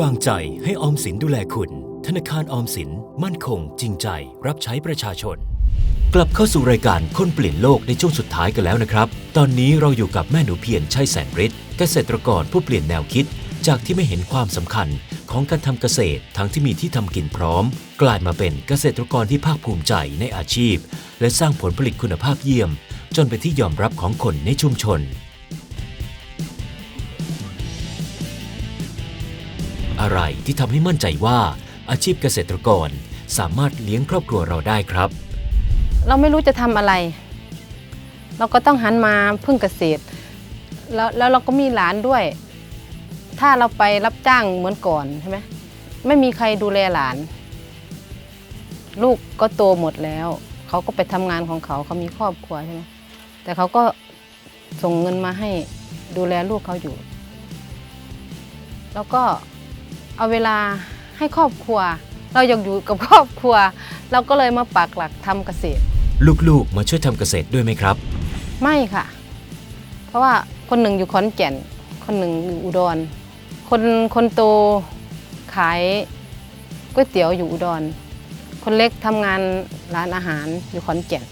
วางใจให้ออมสินดูแลคุณ ธนาคารออมสินมั่นคง จริงใจ รับใช้ประชาชน กลับเข้าสู่รายการคนเปลี่ยนโลกในช่วงสุดท้ายกันแล้วนะครับ ตอนนี้เราอยู่กับแม่หนูเพียรชัยแสนฤทธิ์เกษตรกรผู้เปลี่ยนแนวคิด จากที่ไม่เห็นความสำคัญของการทำเกษตรทั้งที่มีที่ทำกินพร้อม กลายมาเป็นเกษตรกรที่ภาคภูมิใจในอาชีพ และสร้างผลผลิตคุณภาพเยี่ยม จนเป็นที่ยอมรับของคนในชุมชน อะไรที่ทำให้มั่นใจว่าอาชีพเกษตรกรสามารถเลี้ยงครอบครัวเราได้ครับ เราไม่รู้จะทำอะไร เราก็ต้องหันมาพึ่งเกษตร แล้วแล้วเราก็มีหลานด้วย ถ้าเราไปรับจ้างเหมือนก่อนใช่ไหมไม่มีใครดูแลหลาน ลูกก็โตหมดแล้ว เขาก็ไปทำงานของเขาเขามีครอบครัวใช่ไหมแต่เขาก็ส่งเงินมาให้ดูแลลูกเขาอยู่ แล้วก็ เอาเวลาให้ครอบครัว เราอยากอยู่กับครอบครัว เราก็เลยมาปักหลักทำเกษตร ลูกๆ มาช่วยทำเกษตรด้วยไหมครับ ไม่ค่ะ เพราะว่าคนหนึ่งอยู่ขอนแก่น คนหนึ่งอยู่อุดร คนคนโตขายก๋วยเตี๋ยวอยู่อุดร คนเล็กทำงานร้านอาหารอยู่ขอนแก่น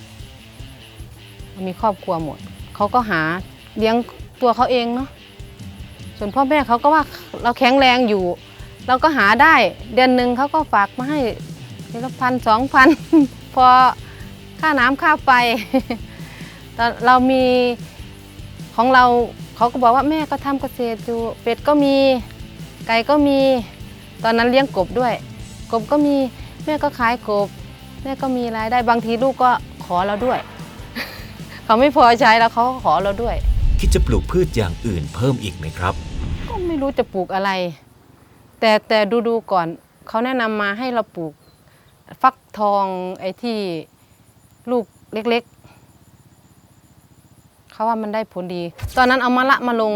มีครอบครัวหมด เขาก็หาเลี้ยงตัวเขาเองเนาะ ส่วนพ่อแม่เขาก็ว่าเราแข็งแรงอยู่ เราก็หาได้เดือนหนึ่งเขาก็ฝากมาให้เดือนละพันสองพันพอค่าน้ำค่าไฟตอนเรามีของเราเขาก็บอกว่าแม่ก็ทำเกษตรอยู่เป็ดก็มีไก่ก็มีตอนนั้นเลี้ยงกบด้วย กบก็มีแม่ก็ขายกบ แม่ก็มีรายได้บางทีลูกก็ขอเราด้วย เขาไม่พอใช้แล้วเขาก็ขอเราด้วย คิดจะปลูกพืชอย่างอื่นเพิ่มอีกไหมครับ ก็ไม่รู้จะปลูกอะไร แต่แต่ดูดูก่อนเขาแนะนำมาให้เราปลูกฟักทองไอ้ที่ลูกเล็กๆ เขาว่ามันได้ผลดี ตอนนั้นเอามะละมาลง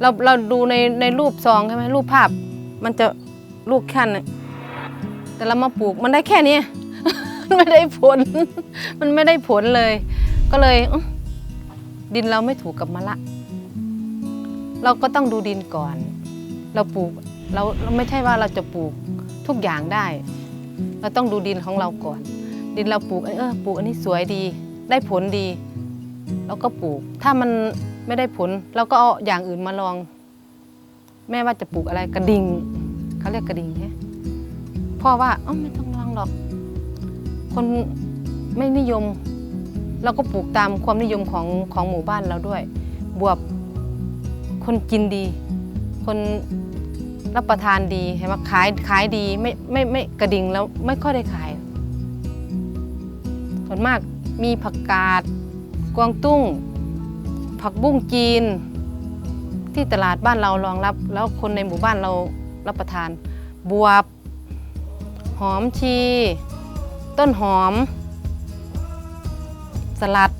เราเราดูในในรูปซองใช่ไหมรูปภาพ มันจะลูกแค่นแต่เรามาปลูกมันได้แค่นี้ ไม่ได้ผล มันไม่ได้ผลเลย ก็เลยดินเราไม่ถูกกับมะละ เราก็ต้องดูดินก่อน เราปลูก เราไม่ใช่ว่าเราจะปลูกทุกอย่างได้ เราต้องดูดินของเราก่อน ดินเราปลูกเออปลูกอันนี้สวยดี ได้ผลดีเราก็ปลูก ถ้ามันไม่ได้ผลเราก็เอาอย่างอื่นมาลอง แม่ว่าจะปลูกอะไรกระดิ่งเขาเรียกกระดิ่งใช่พ่อว่าอ๋อไม่ต้องลองหรอก คนไม่นิยม เราก็ปลูกตามความนิยมของของหมู่บ้านเราด้วย บวบคนกินดี คน รับประทานดีเห็นไหมขายขายดีไม่ไม่ไม่กระดิ่งแล้วไม่ค่อยได้ขายส่วนมากมีผักกาดกวางตุ้ง ผักบุ้งจีน ที่ตลาดบ้านเรารองรับ แล้วคนในหมู่บ้านเรารับประทาน บวบ หอมชี ต้นหอม สลัด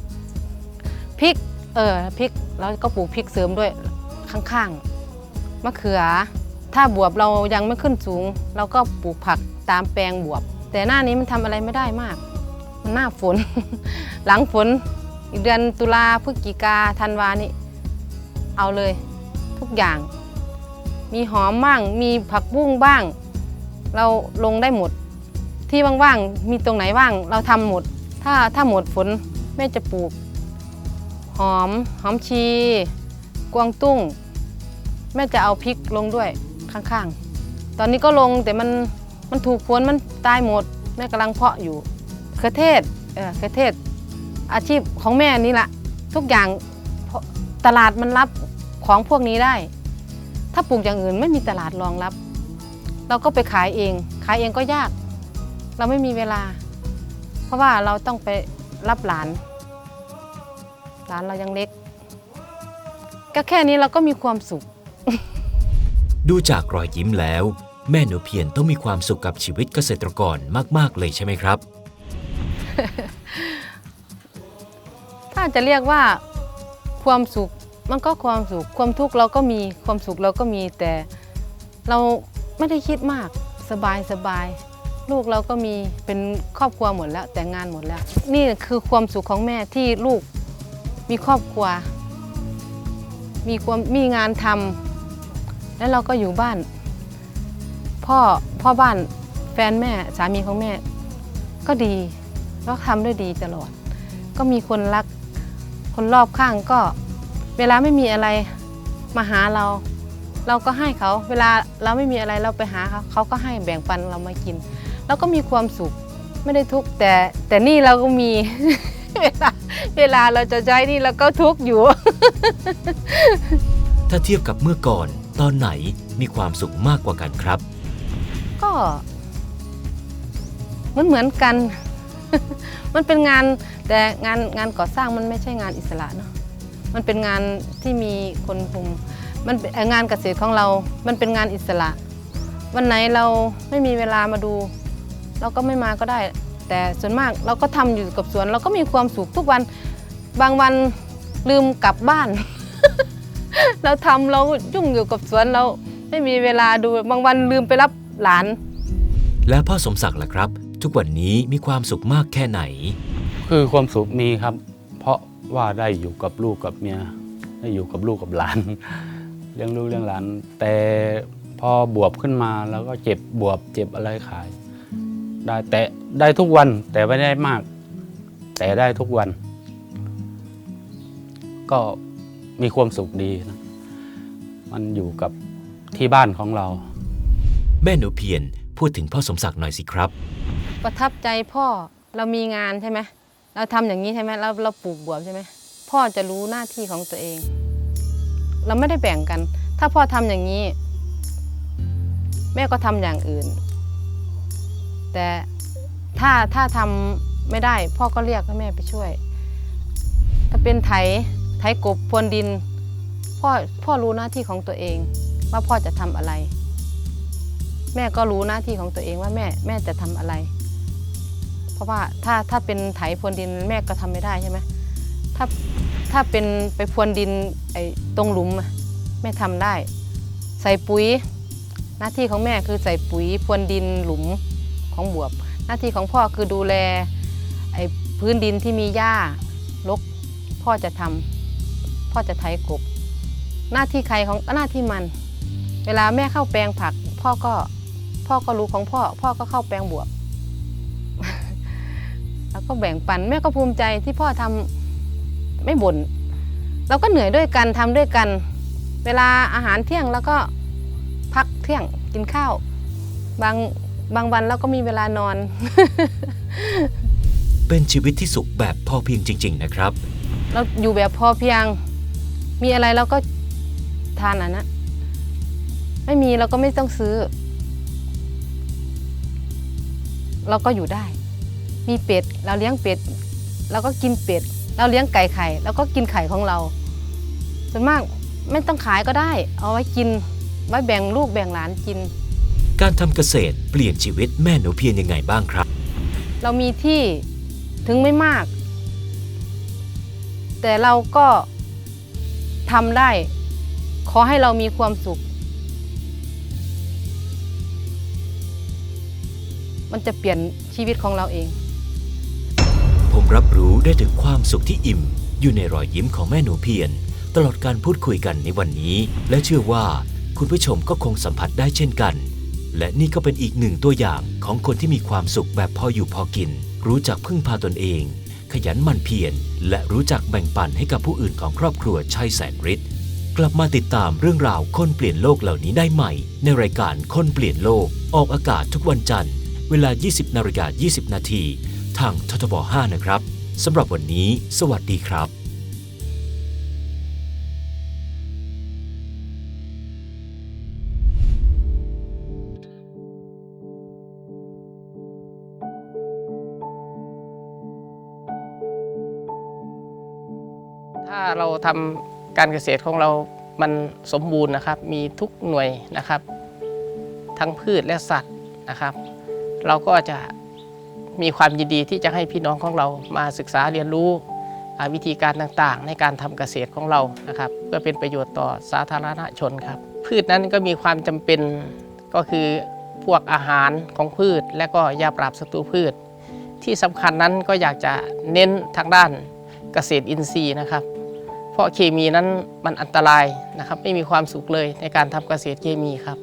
พริกเออพริกแล้วก็ปลูกพริกเสริมด้วยข้างๆมะเขือ ถ้าบวบเรายังไม่ขึ้นสูง เราก็ปลูกผักตามแปลงบวบ แต่หน้านี้มันทำอะไรไม่ได้มาก มันหน้าฝน หลังฝนอีกเดือนตุลาพฤศจิกาธันวานี่เอาเลยทุกอย่าง มีหอมบ้าง มีผักบุ้งบ้าง เราลงได้หมด ที่ว่างๆมีตรงไหนว่าง เราทำหมด ถ้าถ้าหมดฝนแม่จะปลูก หอมหอมชี กวางตุ้ง แม่จะเอาพริกลงด้วย ข้างๆ ตอนนี้ก็ลงแต่มันมันถูกฝนมันตายหมดแม่กำลังเพาะอยู่เขือเทศเออเขือเทศ อาชีพของแม่นี่แหละทุกอย่างตลาดมันรับของพวกนี้ได้ ถ้าปลูกอย่างอื่นไม่มีตลาดรองรับ เราก็ไปขายเอง ขายเองก็ยาก เราไม่มีเวลา เพราะว่าเราต้องไปรับหลาน หลานเรายังเล็ก ก็แค่นี้เราก็มีความสุข ดูจากรอยยิ้มแล้ว แม่หนูเพียรต้องมีความสุขกับชีวิตเกษตรกรมาก ๆ เลยใช่ไหมครับ ถ้าจะเรียกว่าความสุขมันก็ความสุข ความทุกข์เราก็มีความสุขเราก็มีแต่เราไม่ได้คิดมากสบายสบายลูกเราก็มีเป็นครอบครัวหมดแล้ว แต่งงานหมดแล้ว นี่คือความสุขของแม่ที่ลูกมีครอบครัว มีความมีงานทำ แล้วเราก็อยู่บ้าน พ่อพ่อบ้านแฟนแม่สามีของแม่ ก็ดีแล้วทำด้วยดีตลอด ก็มีคนรัก คนรอบข้างก็เวลาไม่มีอะไรมาหาเรา เราก็ให้เขา เวลาเราไม่มีอะไรเราไปหาเขาเขาก็ให้แบ่งปันเรามากิน แล้วก็มีความสุขไม่ได้ทุกข์แต่แต่นี่เราก็มี เวลาเวลาเราจะใช้นี่เราก็ทุกข์อยู่ ถ้าเทียบกับเมื่อก่อน ตอนไหนมีความสุขมากกว่ากันครับ ก็เหมือนเหมือนกัน มันเป็นงานแต่งานงานก่อสร้างมันไม่ใช่งานอิสระเนาะ มันเป็นงานที่มีคนคุม มันเป็นงานเกษตรของเรา มันเป็นงานอิสระ วันไหนเราไม่มีเวลามาดู เราก็ไม่มาก็ได้ แต่ส่วนมากเราก็ทำอยู่กับสวน เราก็มีความสุขทุกวัน บางวันลืมกลับบ้าน เราทำเรายุ่งอยู่กับสวนเราไม่มีเวลาดูบางวันลืมไปรับหลาน และพ่อสมศักดิ์ล่ะครับ ทุกวันนี้มีความสุขมากแค่ไหน คือความสุขมีครับ เพราะว่าได้อยู่กับลูกกับเมียได้อยู่กับลูกกับหลานเลี้ยงลูกเลี้ยงหลาน แต่พอบวบขึ้นมาแล้วก็เจ็บบวบเจ็บอะไรขาย ได้แต่ได้ทุกวันแต่ไม่ได้มาก แต่ได้ทุกวัน ก็ มีความสุขดีนะมันอยู่กับที่บ้านของเรา แม่หนูเพียรพูดถึงพ่อสมศักดิ์หน่อยสิครับ ประทับใจพ่อเรามีงานใช่ไหมเราทำอย่างนี้ใช่ไหมเราเราปลูกบวบใช่ไหมพ่อจะรู้หน้าที่ของตัวเอง เราไม่ได้แบ่งกัน ถ้าพ่อทำอย่างนี้ แม่ก็ทำอย่างอื่น แต่ถ้าถ้าทำไม่ได้ พ่อก็เรียกให้แม่ไปช่วย ถ้าเป็นไถไถกบพรวนดิน พ่อพ่อรู้หน้าที่ของตัวเองว่าพ่อจะทำอะไร แม่ก็รู้หน้าที่ของตัวเองว่าแม่แม่จะทำอะไร เพราะว่าถ้าถ้าเป็นไถพรวนดินแม่ก็ทำไม่ได้ใช่ไหมถ้าถ้าเป็นไปพรวนดินไอ้ตรงหลุมแม่ทำได้ ใส่ปุ๋ย หน้าที่ของแม่คือใส่ปุ๋ยพรวนดินหลุมของบวบ หน้าที่ของพ่อคือดูแลไอ้พื้นดินที่มีหญ้ารกพ่อจะทำ พ่อจะไถกบ หน้าที่ใครของหน้าที่มัน เวลาแม่เข้าแปลงผัก พ่อก็พ่อก็รู้ของพ่อ พ่อก็เข้าแปลงบวบแล้วก็แบ่งปันแม่ก็ภูมิใจที่พ่อทำไม่บ่นเราก็เหนื่อยด้วยกันทำด้วยกัน เวลาอาหารเที่ยงแล้วก็พักเที่ยงกินข้าว บางบางวันเราก็มีเวลานอน เป็นชีวิตที่สุขแบบพอเพียงจริง ๆ นะครับ เราอยู่แบบพอเพียง มีอะไรเราก็ทานอะนะไม่มีเราก็ไม่ต้องซื้อ เราก็อยู่ได้ มีเป็ด เราเลี้ยงเป็ดเราก็กินเป็ด เราเลี้ยงไก่ไข่เราก็กินไข่ของเราส่วนมากไม่ต้องขายก็ได้ เอาไว้กินไว้แบ่งลูกแบ่งหลานกิน การทำเกษตรเปลี่ยนชีวิตแม่หนูเพียรยังไงบ้างครับ เรามีที่ถึงไม่มาก แต่เราก็ ทำได้ ขอให้เรามีความสุข มันจะเปลี่ยนชีวิตของเราเอง ผมรับรู้ได้ถึงความสุขที่อิ่ม อยู่ในรอยยิ้มของแม่หนูเพียรตลอดการพูดคุยกันในวันนี้ และเชื่อว่าคุณผู้ชมก็คงสัมผัสได้เช่นกัน และนี่ก็เป็นอีกหนึ่งตัวอย่างของคนที่มีความสุขแบบพออยู่พอกิน รู้จักพึ่งพาตนเอง ขยันหมั่นเพียรและรู้จักแบ่งปันให้กับผู้อื่นของครอบครัวชัยแสนฤทธิ์กลับมาติดตามเรื่องราวคนเปลี่ยนโลกเหล่านี้ได้ใหม่ ในรายการคนเปลี่ยนโลกออกอากาศทุกวันจันทร์ เวลา 20นาฬิกา20 นาทีทางททบ 5 นะครับสำหรับวันนี้ สวัสดีครับ ถ้าเราทำการเกษตรของเรามันสมบูรณ์นะครับ มีทุกหน่วยนะครับ ทั้งพืชและสัตว์นะครับ เราก็จะมีความยินดีที่จะให้พี่น้องของเรามาศึกษาเรียนรู้วิธีการต่างๆ ในการทำเกษตรของเรานะครับ เพื่อเป็นประโยชน์ต่อสาธารณชนครับ พืชนั้นก็มีความจำเป็นก็คือพวกอาหารของพืช และก็ยาปราบศัตรูพืช ที่สำคัญนั้นก็อยากจะเน้นทางด้านเกษตรอินทรีย์นะครับ เพราะเคมีนั้นมันอันตรายนะครับ ไม่มีความสุขเลยในการทำเกษตรเคมีครับ